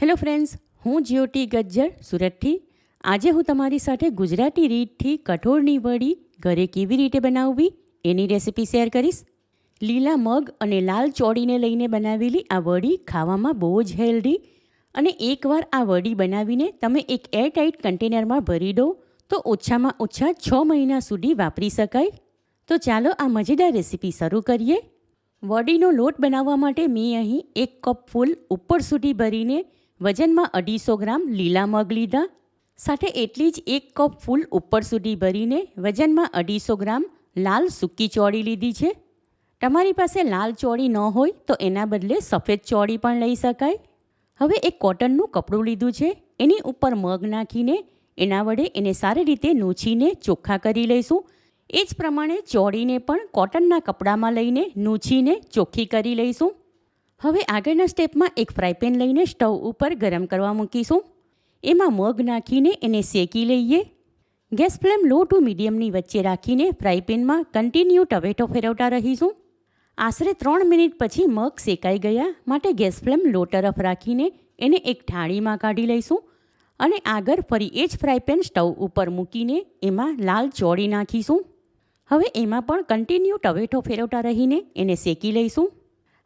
Hello friends હું જ્યોતિ ગજ્જર, સુરતથી. આજે હું તમારી સાથે ગુજરાતી રીતથી કઠોળની વડી ઘરે કેવી રીતે બનાવવી, એની રેસિપી શેર કરીશ. લીલા મગ અને લાલ ચોળીને લઈને બનાવેલી આ વડી ખાવામાં બહુ જ હેલ્ધી અને એકવાર આ વડી બનાવીને તમે એક એરટાઇટ કન્ટેનરમાં ભરી દો, તો ઓછામાં ઓછા છ મહિના સુધી વાપરી શકાય. તો ચાલો આ મજેદાર રેસીપી શરૂ કરીએ. વડીનો લોટ બનાવવા માટે મેં અહીં એક કપ ફૂલ ઉપર સુધી ભરીને વજનમાં અઢીસો ગ્રામ લીલા મગ લીધા. સાથે એટલી જ એક કપ ફૂલ ઉપર સુધી ભરીને વજનમાં અઢીસો ગ્રામ લાલ સૂકી ચોળી લીધી છે. તમારી પાસે લાલ ચોળી ન હોય તો એના બદલે સફેદ ચોળી પણ લઈ શકાય. હવે એક કોટનનું કપડું લીધું છે. એની ઉપર મગ નાખીને એના વડે એને સારી રીતે નૂછીને ચોખ્ખા કરી લઈશું. એ જ પ્રમાણે ચોળીને પણ કોટનના કપડામાં લઈને નૂછીને ચોખ્ખી કરી લઈશું. હવે આગળના સ્ટેપમાં એક ફ્રાયપેન લઈને સ્ટવ ઉપર ગરમ કરવા મૂકીશું. એમાં મગ નાખીને એને શેકી લઈએ. ગેસ ફ્લેમ લો ટુ મીડિયમની વચ્ચે રાખીને ફ્રાયપેનમાં કન્ટિન્યુ ટવેટો ફેરવતા રહીશું. આશરે ત્રણ મિનિટ પછી મગ શેકાઈ ગયા માટે ગેસ ફ્લેમ લો તરફ રાખીને એને એક થાળીમાં કાઢી લઈશું અને આગળ ફરી એ જ ફ્રાયપેન સ્ટવ ઉપર મૂકીને એમાં લાલ ચોળી નાખીશું. હવે એમાં પણ કન્ટિન્યુ ટવેટો ફેરવતા રહીને એને શેકી લઈશું.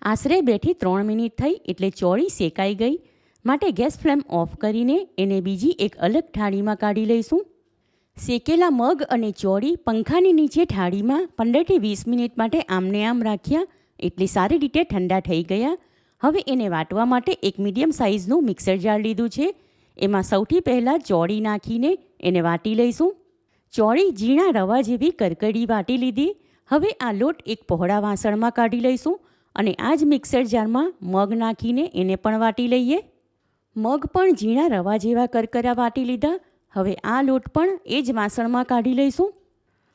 આશરે બેઠી ત્રણ મિનિટ થઈ એટલે ચોળી શેકાઈ ગઈ. માટે ગેસ ફ્લેમ ઓફ કરીને એને બીજી એક અલગ ઠાળીમાં કાઢી લઈશું. શેકેલા મગ અને ચોળી પંખાની નીચે ઠાળીમાં પંદરથી વીસ મિનિટ માટે આમને આમ રાખ્યા. એટલે સારી રીતે ઠંડા થઈ ગયા. હવે એને વાટવા માટે એક મીડિયમ સાઇઝનું મિક્સર જાર લીધું છે. એમાં સૌથી પહેલાં ચોળી નાખીને એને વાટી લઈશું. ચોળી ઝીણા રવા જેવી કરકડી વાટી લીધી. હવે આ લોટ એક પહોળા વાસણમાં કાઢી લઈશું. અને આ જ મિક્સર જારમાં મગ નાખીને એને પણ વાટી લઈએ. મગ પણ ઝીણા રવા જેવા કરકરા વાટી લીધા. હવે આ લોટ પણ એ જ વાસણમાં કાઢી લઈશું.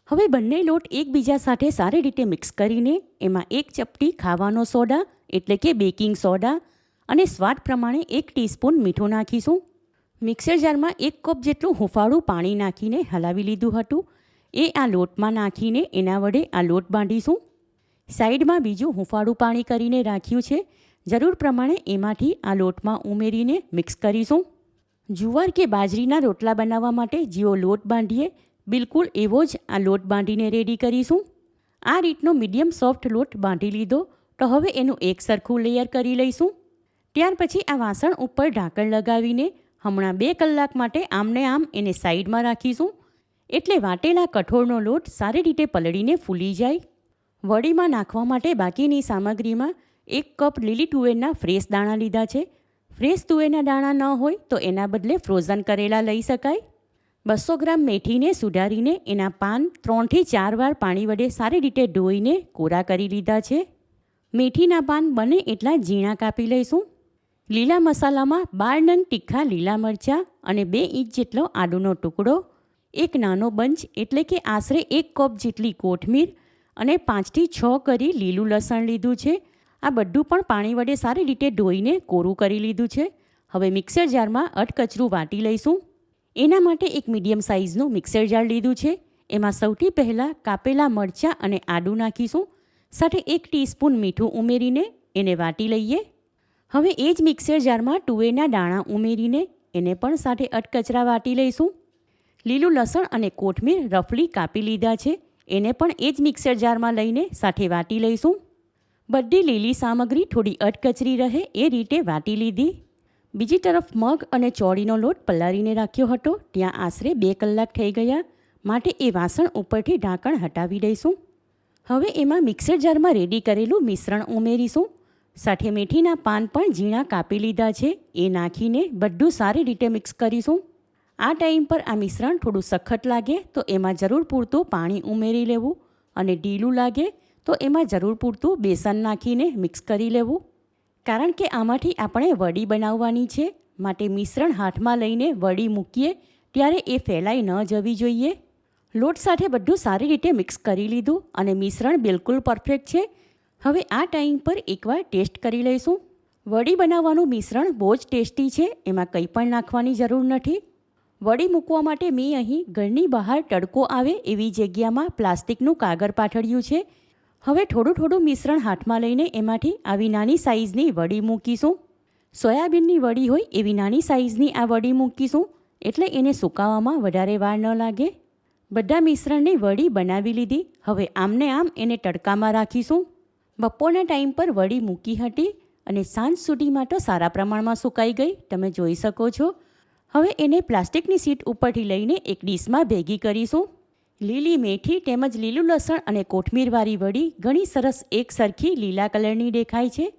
હવે બંને લોટ એકબીજા સાથે સારી રીતે મિક્સ કરીને એમાં એક ચપટી ખાવાનો સોડા, એટલે કે બેકિંગ સોડા, અને સ્વાદ પ્રમાણે એક ટીસ્પૂન મીઠું નાખીશું. મિક્સર જારમાં એક કપ જેટલું હુંફાળું પાણી નાખીને હલાવી લીધું હતું. એ આ લોટમાં નાખીને એના વડે આ લોટ બાંધીશું. સાઈડમાં બીજું હુંફાળું પાણી કરીને રાખ્યું છે. જરૂર પ્રમાણે એમાંથી આ લોટમાં ઉમેરીને મિક્સ કરીશું. જુવાર કે બાજરીના રોટલા બનાવવા માટે જેવો લોટ બાંધીએ, બિલકુલ એવો જ આ લોટ બાંધીને રેડી કરીશું. આ રીતનો મીડિયમ સોફ્ટ લોટ બાંધી લીધો તો હવે એનું એક સરખું લેયર કરી લઈશું. ત્યાર પછી આ વાસણ ઉપર ઢાંકણ લગાવીને હમણાં બે કલાક માટે આમને આમ એને સાઈડમાં રાખીશું. એટલે વાટેલા કઠોળનો લોટ સારી રીતે પલળીને ફૂલી જાય. વડીમાં નાખવા માટે બાકીની સામગ્રીમાં એક કપ લીલી તુવેરના ફ્રેશ દાણા લીધા છે. ફ્રેશ તુવેરના દાણા ન હોય તો એના બદલે ફ્રોઝન કરેલા લઈ શકાય. બસો ગ્રામ મેથીને સુધારીને એના પાન ત્રણથી ચાર વાર પાણી વડે સારી રીતે ધોઈને કોરા કરી લીધા છે. મેથીના પાન બને એટલા ઝીણા કાપી લઈશું. લીલા મસાલામાં બાર નંગ તીખા લીલા મરચાં અને બે ઇંચ જેટલો આદુનો ટુકડો, એક નાનો બંચ એટલે કે આશરે એક કપ જેટલી કોથમીર અને પાંચથી છ કરી લીલું લસણ લીધું છે. આ બધું પણ પાણી વડે સારી રીતે ધોઈને કોરું કરી લીધું છે. હવે મિક્સર જારમાં અટકચરું વાટી લઈશું. એના માટે એક મીડિયમ સાઇઝનું મિક્સર જાર લીધું છે. એમાં સૌથી પહેલાં કાપેલા મરચાં અને આદું નાખીશું. સાથે એક ટીસ્પૂન મીઠું ઉમેરીને એને વાટી લઈએ. હવે એ જ મિક્સર જારમાં તુવેરના દાણા ઉમેરીને એને પણ સાથે અટકચરા વાટી લઈશું. લીલું લસણ અને કોથમીર રફલી કાપી લીધા છે. એને પણ એ જ મિક્સર જારમાં લઈને સાથે વાટી લઈશું. બધી લીલી સામગ્રી થોડી અટકચરી રહે એ રીતે વાટી લીધી. બીજી તરફ મગ અને ચોળીનો લોટ પલાળીને રાખ્યો હતો. ત્યાં આશરે બે કલાક થઈ ગયા. માટે એ વાસણ ઉપરથી ઢાંકણ હટાવી દઈશું. હવે એમાં મિક્સર જારમાં રેડી કરેલું મિશ્રણ ઉમેરીશું. સાથે મેથીના પાન પણ ઝીણા કાપી લીધા છે. એ નાખીને બધું સારી રીતે મિક્સ કરીશું. આ ટાઈમ પર આ મિશ્રણ થોડું સખત લાગે તો એમાં જરૂર પૂરતું પાણી ઉમેરી લેવું અને ઢીલું લાગે તો એમાં જરૂર પૂરતું બેસન નાખીને મિક્સ કરી લેવું. કારણ કે આમાંથી આપણે વડી બનાવવાની છે, માટે મિશ્રણ હાથમાં લઈને વડી મૂકીએ ત્યારે એ ફેલાઈ ન જવી જોઈએ. લોટ સાથે બધું સારી રીતે મિક્સ કરી લીધું અને મિશ્રણ બિલકુલ પરફેક્ટ છે. હવે આ ટાઈમ પર એકવાર ટેસ્ટ કરી લઈશું. વડી બનાવવાનું મિશ્રણ બહુ જ ટેસ્ટી છે, એમાં કંઈ પણ નાખવાની જરૂર નથી. વડી મૂકવા માટે મેં અહીં ઘરની બહાર તડકો આવે એવી જગ્યામાં પ્લાસ્ટિકનું કાગળ પાથર્યું છે. હવે થોડું થોડું મિશ્રણ હાથમાં લઈને એમાંથી આવી નાની સાઇઝની વડી મૂકીશું. સોયાબીનની વડી હોય એવી નાની સાઇઝની આ વડી મૂકીશું, એટલે એને સુકાવામાં વધારે વાર ન લાગે. બધા મિશ્રણની વડી બનાવી લીધી. હવે આમને આમ એને તડકામાં રાખીશું. બપોરના ટાઈમ પર વડી મૂકી હતી અને સાંજ સુધીમાં તો સારા પ્રમાણમાં સુકાઈ ગઈ. તમે જોઈ શકો છો. હવે એને પ્લાસ્ટિકની સીટ ઉપરથી લઈને એક ડીશમાં ભેગી કરીશું. લીલી મેથી તેમજ લીલું લસણ અને કોથમીરવાળી વડી ઘણી સરસ એક સરખી લીલા કલરની દેખાય છે.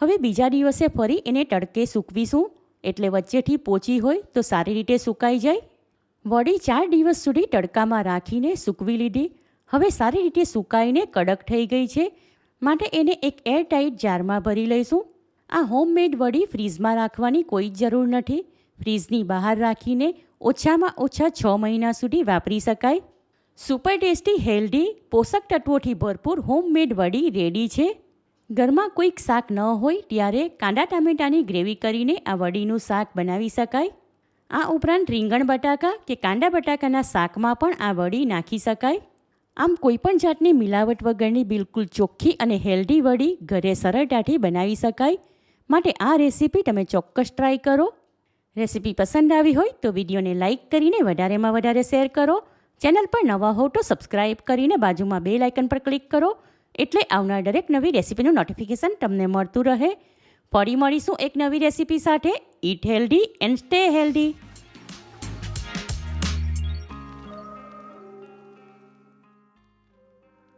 હવે બીજા દિવસે ફરી એને તડકે સૂકવીશું. એટલે વચ્ચેથી પોચી હોય તો સારી રીતે સુકાઈ જાય. વડી ચાર દિવસ સુધી તડકામાં રાખીને સૂકવી લીધી. હવે સારી રીતે સુકાઈને કડક થઈ ગઈ છે. માટે એને એક એરટાઇટ જારમાં ભરી લઈશું. આ હોમમેડ વડી ફ્રીઝમાં રાખવાની કોઈ જ જરૂર નથી. ફ્રીઝની બહાર રાખીને ઓછામાં ઓછા છ મહિના સુધી વાપરી શકાય. સુપર ટેસ્ટી, હેલ્ધી, પોષક તત્વોથી ભરપૂર હોમમેડ વડી રેડી છે. ઘરમાં કોઈક શાક ન હોય ત્યારે કાંદા ટામેટાની ગ્રેવી કરીને આ વડીનું શાક બનાવી શકાય. આ ઉપરાંત રીંગણ બટાકા કે કાંદા બટાકાના શાકમાં પણ આ વડી નાખી શકાય. આમ કોઈપણ જાતની મિલાવટ વગરની બિલકુલ ચોખ્ખી અને હેલ્ધી વડી ઘરે સરળતાથી બનાવી શકાય. માટે આ રેસીપી તમે ચોક્કસ ટ્રાય કરો. રેસીપી પસંદ આવી હોય તો વિડીયોને લાઇક કરીને વધારેમાં વધારે શેર કરો. ચેનલ પર નવા હો તો સબસ્ક્રાઇબ કરીને બાજુમાં બે લાઇકન પર ક્લિક કરો. એટલે આવનાર દરેક નવી રેસીપીનું નોટિફિકેશન તમને મળતું રહે. ફરી મળીશું એક નવી રેસીપી સાથે. Eat healthy and stay healthy